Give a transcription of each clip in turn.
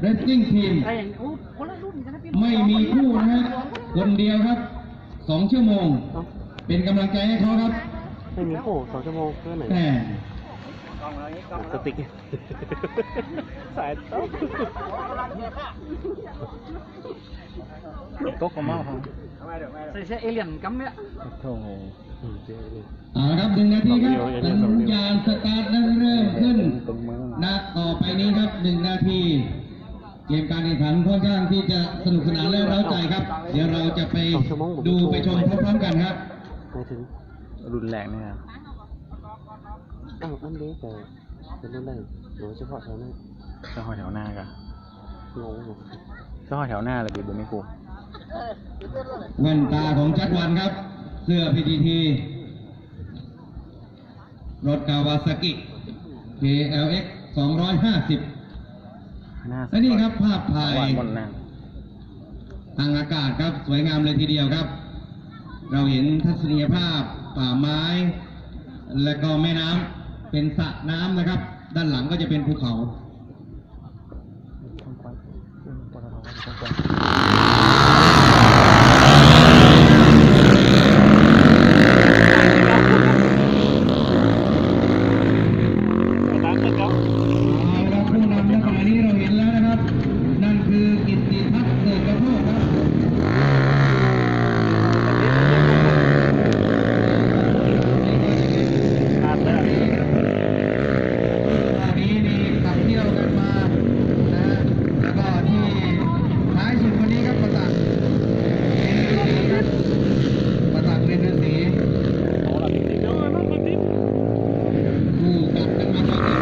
เรสซิ่งทีมแต่อย่างโอ้คนละรุ่นกันนะพี่ไม่มีคู่นะฮะคนเดียวครับสองชั่วโมง เป็นกำลังใจให้เขาครับไม่มีโอ้สองชั่วโมงเพื่อไหนแหมสติ๊กสายโต๊ะโต๊ะก็มากครับใส่เสื้อเอเลี่ยนกัมเนี่ยโอ้โหเจ๊เลยเอาละครับหนึ่งนาทีครับสัญญาณสตาร์ทนั้นเริ่มขึ้นนัดต่อไปนี้ครับหนึ่งนาที เกมการแข่งขันค่อนข้างที่จะสนุกสนานและเร้าใจครับ เดี๋ยวเราจะไปดูไปชมพร้อมๆกันครับไปถึงรุนแรงนะครับอ้าวอันนี้แต่เป็นรุนแรงหรือเฉพาะแถวหน้าเจ้าหอยแถวหน้ากันงงอยู่เจ้าหอยแถวหน้าเลยบีบนไม่กูแว่นตาของจัดวันครับ เสื้อ PTT รถกาวาซากิ KLX 250หน้า และนี่ครับภาพถ่ายหวานบนหน้าทางอากาศครับสวยงามเลยทีเดียวครับ เราเห็นทัศนียภาพป่าไม้ และก็แม่น้ำเป็นสระน้ำนะครับ ด้านหลังก็จะเป็นภูเขาเอาละผู้นำในขณะนี้เราเห็นแล้วนะครับ นั่นคือกิตติทัศน์เกิดกระโทกครับ ขาดแล้ว ตอนนี้มีขับเที่ยวกันมานะฮะแล้วก็ที่ท้ายสุดวันนี้ครับประตักเป็นฤาษีครับประตักเป็นฤาษีคู่กัดกันมาตอนนี้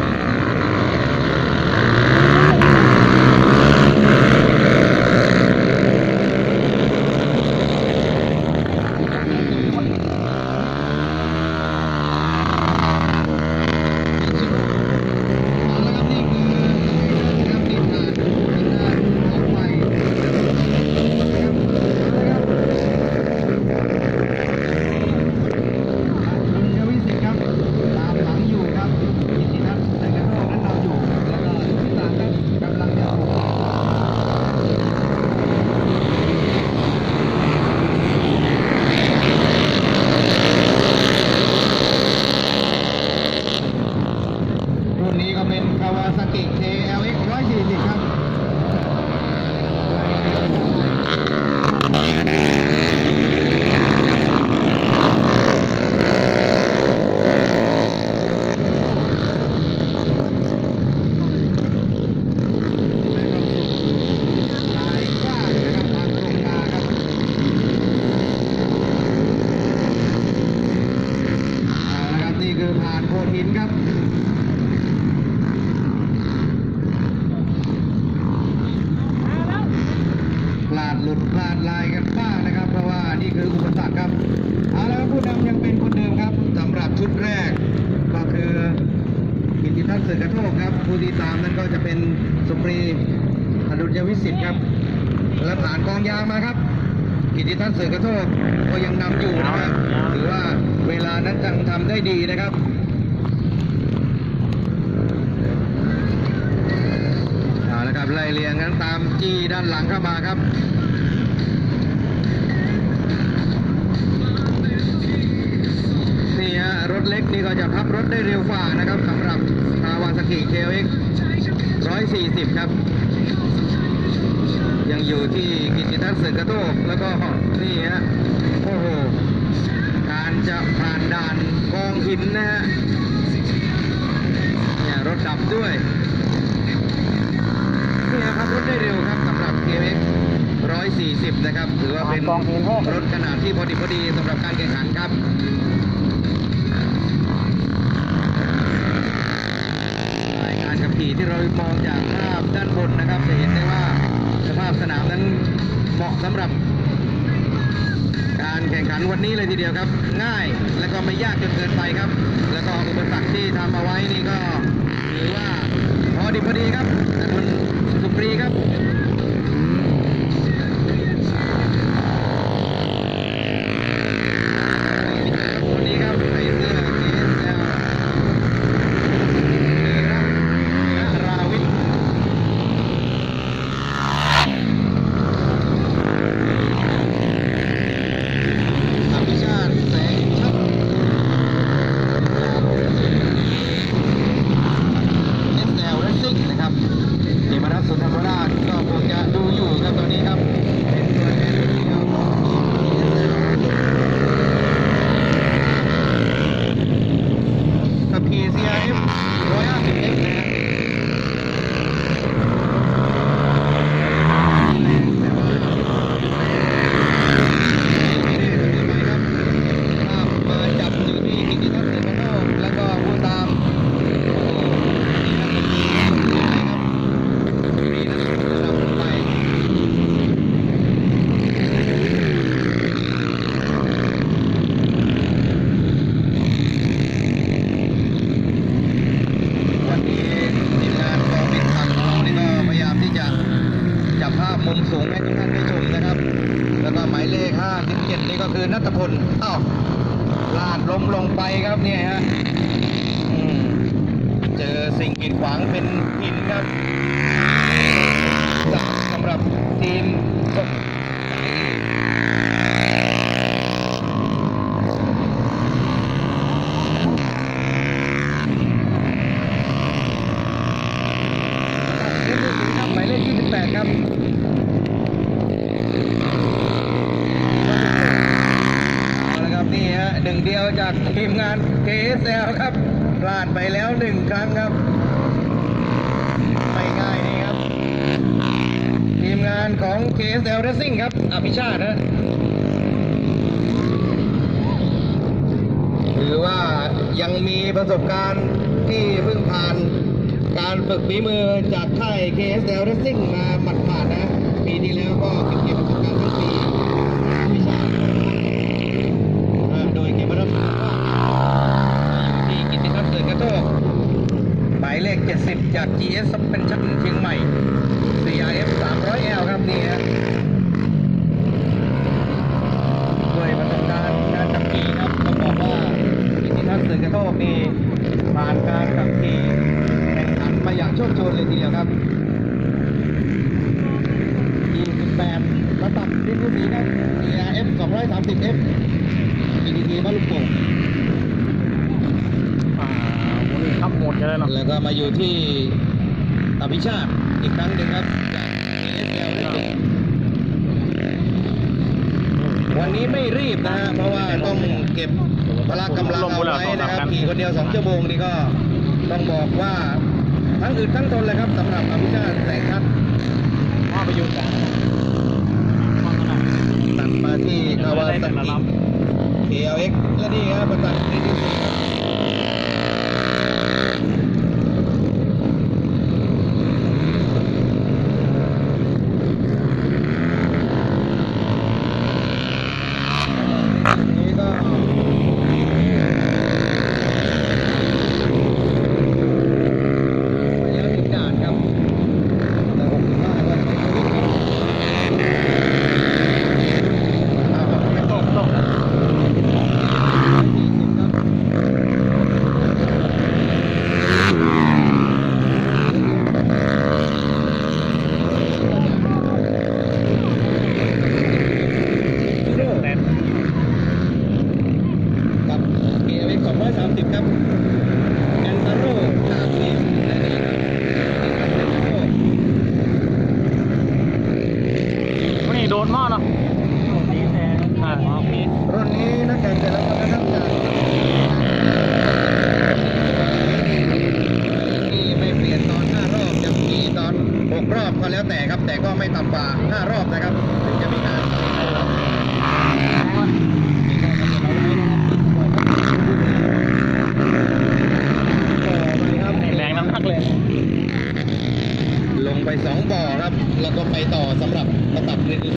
เอาละครับนี่คือน้ำดินผ่านทางด้านของไฟนะครับคุณยวิสิทธิ์ครับตามหลังอยู่ครับกิติทัศน์แต่กระโดดนั้นเราอยู่ แล้วก็ที่หลังครับกำลังจะออกรุ่นนี้ก็เป็น คาวาซากิ KLX 140 ครับ ลายกว้างนะครับทางตรงมาครับเอาละครับนี่คือผ่านโขดหินครับ พลาด หลุดพลาดลายกันบ้างนะครับ เพราะว่านี่คืออุปสรรคครับเอาละครับผู้นำยังเป็นคนเดิมครับสำหรับชุดแรก ก็คือกิติทัศน์เสือกระโทกครับ ผู้ที่ตามนั้นก็จะเป็นสุปรีอดุลยวิสิทธิ์ครับและผ่านกองยางมาครับ กิติทัศน์เสือกระโทกก็ยังนำอยู่นะครับถือว่าเวลานั้นยังทำได้ดีนะครับเอาละครับไล่เรียงกันตามจี้ด้านหลังเข้ามาครับ รถเล็กนี่ก็จะพับรถได้เร็วกว่านะครับสำหรับคาวาซากิเคลเอ็ก140 ครับ ยังอยู่ที่กิติทัศน์เสือกระโทกแล้วก็นี่ฮะโอ้โหการจะผ่านด่านกองหินนะฮะเนี่ยรถดับด้วยนี่นะครับรถได้เร็วครับสำหรับ KX 140 นะครับ ถือว่าเป็นรถขนาดที่พอดีพอดีสำหรับการแข่งขันครับรายการ ขี่ที่เรามองจากภาพด้านบนนะครับ จะเห็นได้ว่าสภาพสนามนั้นเหมาะสำหรับ การแข่งขันวันนี้เลยทีเดียวครับ ง่ายและก็ไม่ยากจนเกินไปครับ แล้วก็อุปสรรคที่ทำเอาไว้นี่ก็ถือว่าพอดีพอดีครับอดุลสุปรีครับคนนี้ครับใส่เสื้อ KSL ราวิทย์ มนัสสุธรรมราชก็คงจะดูอยู่ครับตอนนี้ครับ เป็นตัวแทนเดียวของขับขี่ CRF 150F นะฮะแต่ว่าไม่ได้ทำไมครับภาพมาจับอยู่ที่กิติทัศน์เซนโนแล้วก็ผู้ตาม วันนี้ทีมงานกองบินทางของเรานี่ก็พยายามที่จะจับภาพมุมสูงให้ทุกท่านได้ชมนะครับ แล้วก็หมายเลข57 นัทพลอ้าวลาดล้มลงไปครับเนี่ยฮะเจอสิ่งกีดขวางเป็นหินครับสามสำหรับทีม หมายเลข28 ครับเอาละครับนี่ฮะหนึ่งเดียว จากทีมงาน KSL ครับพลาดไปแล้วหนึ่งครั้งครับ ไม่ง่ายนี่ครับ ทีมงานของ KSL Racing ครับอภิชาตินะถือว่ายังมีประสบการณ์ที่เพิ่งผ่านการฝึกฝีมือจากค่าย KSL Racing มาหมัดผ่านนะ ปีที่แล้วก็เก็บเกี่ยวประสบการณ์ทั้งปีอภิชาติอ่าโดยเก็บมารับที่กิติทัศน์เกิดกระโทกหมายเลข 70 จาก GS Suspension เชียงใหม่ CRF 300L ครับนี่ฮะด้วยประสบการณ์การขับขี่ครับต้องบอกว่ากิติทัศน์สื่อกระโทกนี่ผ่านการขับขี่แข่งขันมาอย่างโชคโชนเลยทีเดียวครับ28ระดับดิฟูสีครับ CRF 230F GTT บ้าลูกโป่ง อ่าวันนี้ขับหมดกัน เลยเนาะแล้วก็มาอยู่ที่อภิชาติอีกครั้งหนึ่งครับจาก KSL ได้จบวันนี้ไม่รีบนะฮะเพราะว่าต้องเก็บพละกำลังเอาไว้นะครับขี่คนเดียวสองชั่วโมงนี่ก็ต้องบอกว่าทั้งอึดทั้งทนเลยครับสำหรับอภิชาติแสงทัศน์ว่าไปอยู่แต่ตัดมาที่คาวาซากิ KLX และนี่ครับประตันดีดีซีครับนี่ก็ไปแล้วถึงด่านครับแต่ผมคิดว่าวันนี้ไม่ได้อ้าวไม่ตกตก แต่ กับเกียร์เอ็ก230 ครับแอนตาโร่จากทีมและนี่ครับทีมแอนตาโร่ วันนี้โดนมากเนาะอ่าโอเค รุ่นนี้นักแข่งแต่ละคนนะครับจากที่ไม่เปลี่ยนตอน 5 รอบจะมีตอน 6 ร อบก็แล้วแต่ครับ แต่ก็ไม่ต่ำกว่า5รอบนะครับถึงจะมีการครับแรงน้ำหนักเลย ลงไป 2 บ่อครับ แล้วก็ไปต่อสำหรับ